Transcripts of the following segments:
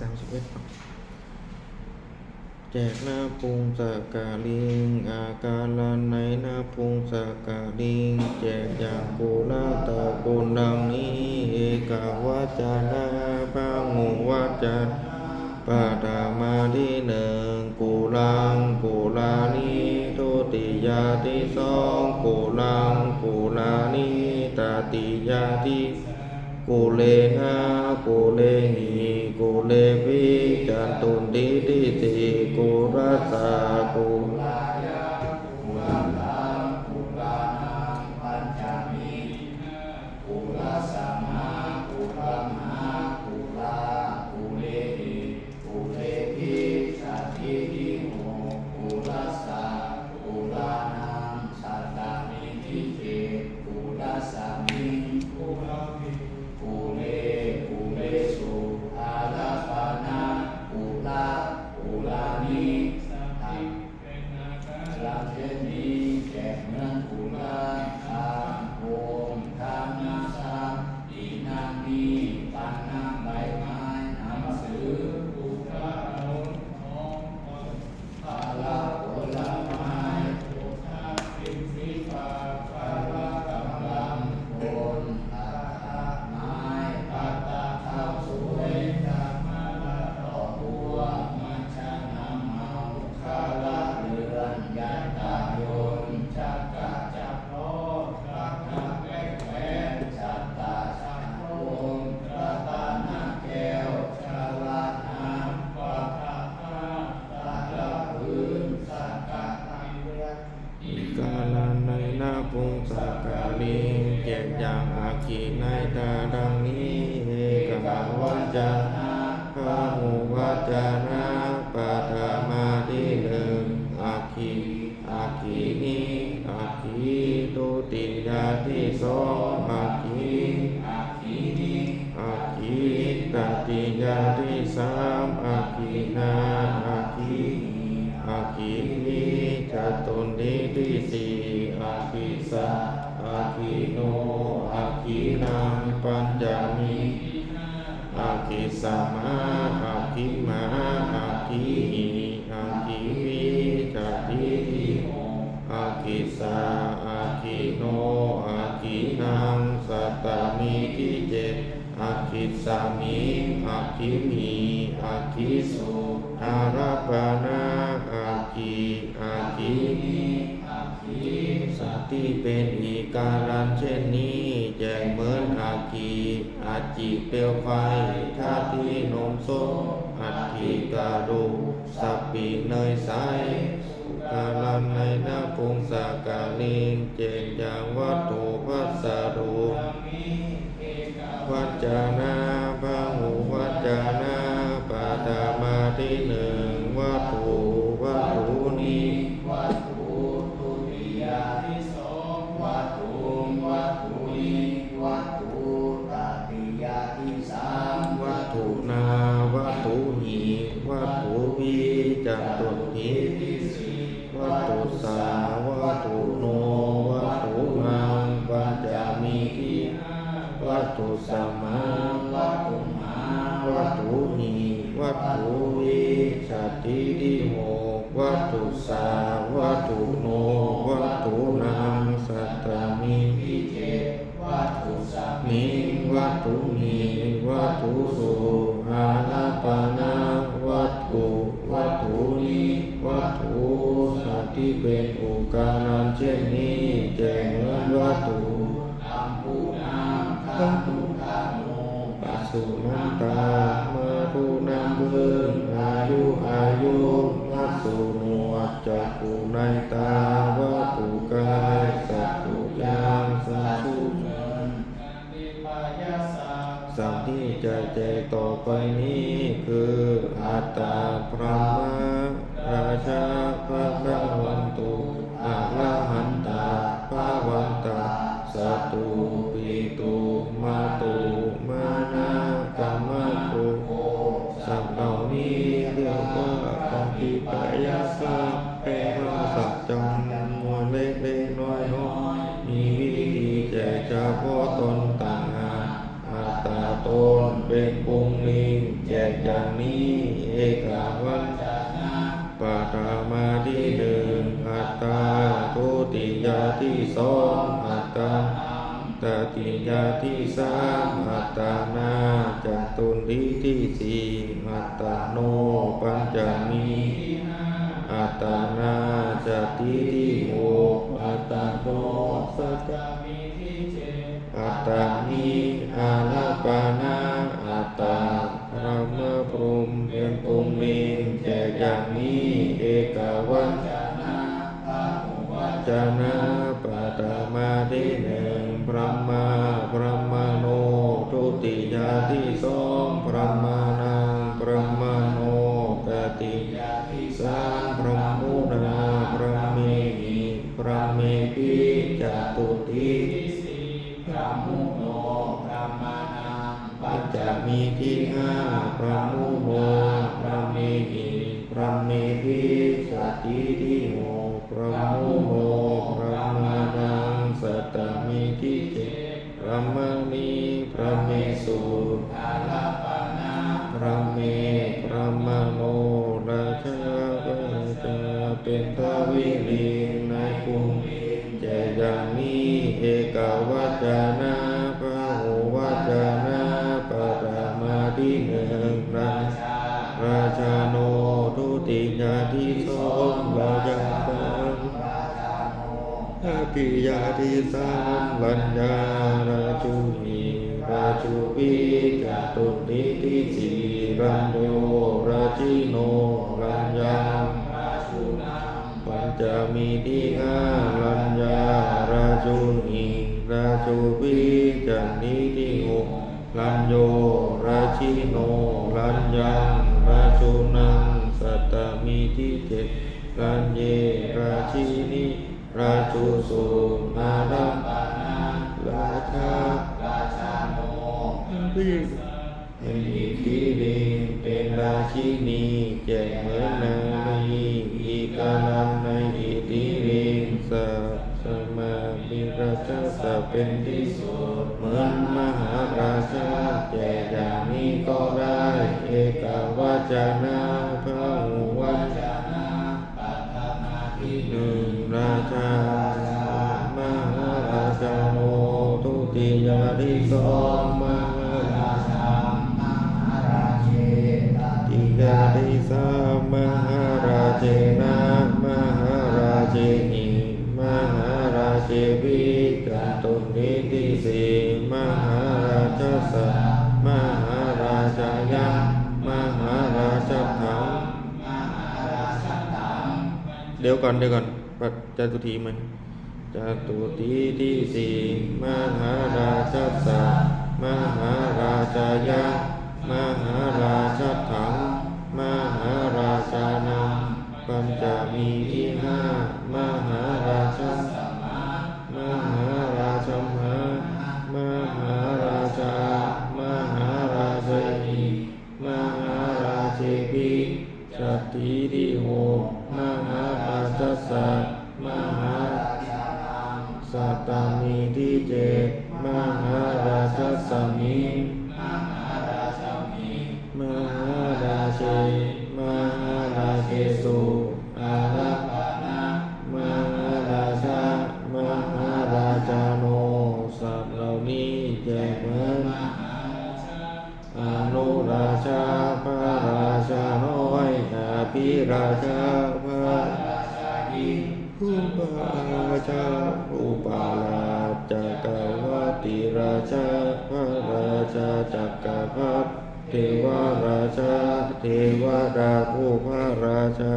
สามสิบเอ็ดแจกหน้าปุงสกาลิง อาการลานในหน้าปุงสกาลิง แจกอย่างกูนาตากูดังนี้เอกาวาจานาพระงูวาจาปาดามาที่หนึ่งกูลังกูลานีทุติยาที่สองกูลังกูลานีตาติยาที่ กุเลนะกุเลหิกุเลวิจันตุนดิติติกุรัสสะกู กาลาในนาปุงสากาลิงแจกอย่างอาคีในตาดังนี้เอกาวาจาพระหูวาจานาปาตามาที่หนึ่งอาคีอาคีนี้อาคีตุติยาที่สองอาคีอาคีตติยาที่สามอาคีนาอาคี อาคีนี้จัตุนิที่สี่อาคีสาอาคีโนอาคีนังปัญจามิอาคีสัมมาอาคีมาอาคีหิอาคีวิจัตติอาคีสาอาคีโนอาคีนังสัตตามิที่เจอาคิสามิอาคิมีอาคิสุอาราปนา อาคีอาคีสติเป็นอีการันเช่นนี้แจงเหมือนอาคีอาจิเปลวไฟทาที่นมส้มอัตถิการุสัปปีเนยใสกาลันในนาพุงสากาลิงเจงอย่างวัตถุพัสดุวัจจนา วัตถุวิจัตติทิโมวัตถุสาวัตถุโนวัตถุนังสัตตามิทิเจมิวัตถุมีวัตถุสุอาลาปานาวัตถุวัตถุนิวัตถุสัตที่เป็นอุกานันเช่นนี้แจ้งเหมือนวัตถุวัตถุปัสสุนันตามาตุ นังเพิ่งอายุอายุวัตถุหนวจักุในตาวัตุกายสัตุยางสัตุสัมที่จะแจกต่อไปนี้คืออัตตาพระมะราชาพระคัมวันตุอะระหันตาพระวันตาสัตตุปิตุมาตุ สองอัตตาตติยาที่สามอัตตานาจัตุริที่สี่อัตตาโนปัญจมีอัตตานาจติที่หอัตตาโนสัจจามิที่เจอัตตานิอาลาปานา จานาปาตามาที่หนึ่งพระมาพระมาโนทุติยาที่สองพระมานังพระมาโนตติยาที่สามพระมุนาพระเมหิพระเมพิจตุติพระมุโนพระมานังปัจจมีที่ห้าพระมุโนพระเมหิพระเมพิจติที่หกพระมุโน กิยาที่สามลัญญาราชุนีราชุปีจตุนิที่สี่รัญโยราชิโนรัญญาราชุนังปัญจมีที่ห้าลัญญาราชุนีราชุปีจันนิที่หกลัญโยราชิโนลัญยังราชุนังสัตตมีที่เจ็ดลัญเยราชินิ ราชุสุนารัมปานาราชาราชาโนพิเป็นอิทธิลิงเป็นราชินีแจกเหมือนนางในอีกาลันในอิทธิลิงสัสมาบิราชาสเป็นที่สุดเหมือนมหาราชาแจกอย่างนี้ก็ได้ เอกาวาจานาพระาที่สองมหาราชาติยาติสามหาราเจนะมหาราเจนิมหาราเจวิกันตุนิติสีมหาราชสะมหาราชยะมหาราชถังเดี๋ยวก่อนเดี๋ยวก่อนปัจจตุทีมัน จตุทีที่สี่มหาราชสะมหาราชายะมหาราชถัง มหาราชานังปัญจมีที่ห้ามหาราชมหาราชมหามหาราชามหาราชนีมหาราเจปิสตติที่หกมหาราชสัตมหา ตามีที่เจ็ดมหาราชสมิมหาราเชมหาราเสุอารัปนามหาราชามหาราชาโนสัตว์เหล่านี้แจกเหมือนอนุราชาพระราชาน้อยอาภิราชาพระราชา ญิงผู้ปาราชาผู้ปาราจักรวัติราชาพระราชาจักรพรรดิเทวราชา เทวดาผู้พระราชา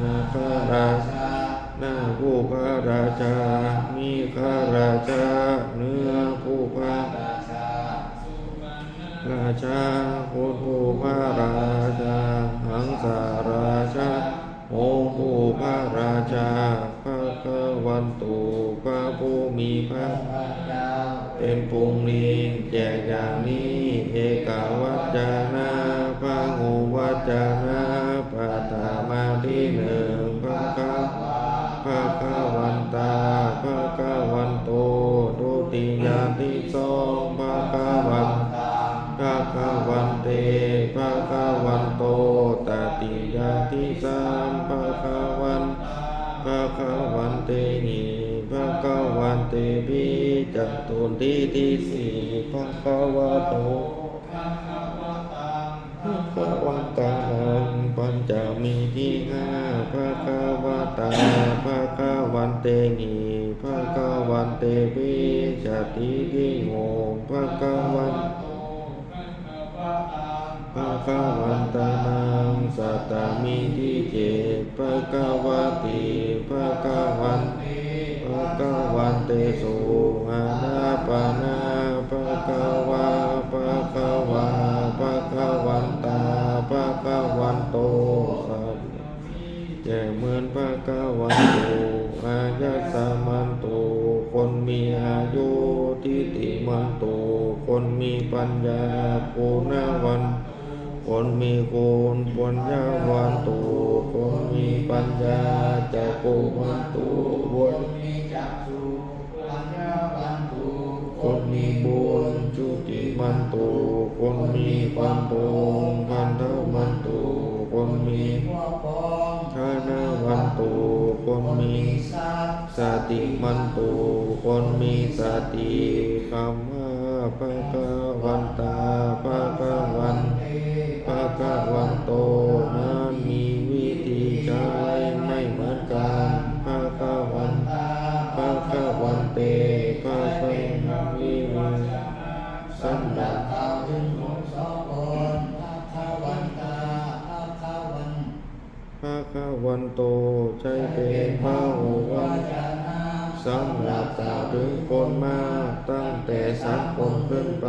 นาคาราชาหน้าผู้พระราชา มีข้าราชา เนื้อผู้พระราชา ราชาผู้ผู้พระราชาหังสาราชา องค์ผู้พระราชา พระกวันตุพระผู้มีพระเป็นปุงลิงแจกอย่างนี้ วันเตหิภะคะวันเตปิจัตุติทิสีภะคะวะโตภะคะวันตานังปัญจมีที่ห้าภะคะวะตาภะคะวันเตหิภะคะวันเตปิจัติทิโมภะคะวันภะคะวันตานัง สัตตมีที่เจ็ดภะคะวะติภะคะวันภะคะวันเตสุอานาปนาภะคะวะภะคะวะภะคะวันตาภะคะวันโตสัพแจ่เหมือนภะคะวันโตอายัสามันโตคนมีอายุทิฏฐิมันโตคนมีปัญญาปูนาวัน คนมีคุณปัญญาวันตุคนมีปัญญาจะโกวันตุบนมีจักสุปัญญาวันตุคนมีบุญจุติมันตุคนมีความตรงพันธมันตุคนมีหัวพองชานาวันตุคนมีสติมันตุคนมีสติคำว่าพระกวันตาพระกวันเอพระวันโตนั้นมีวิธีใช้ไม่เหมือนกันพระวันตาพระวันเตพระกวันวิวังสัมบัติข่าวถึงหงสองคนอาคาวันตาอาคาวันพระวันโตใช้เป็นพระหูวันจนาสำหรับกล่าวถึงคนมากตั้งแต่สักคนขึ้นไป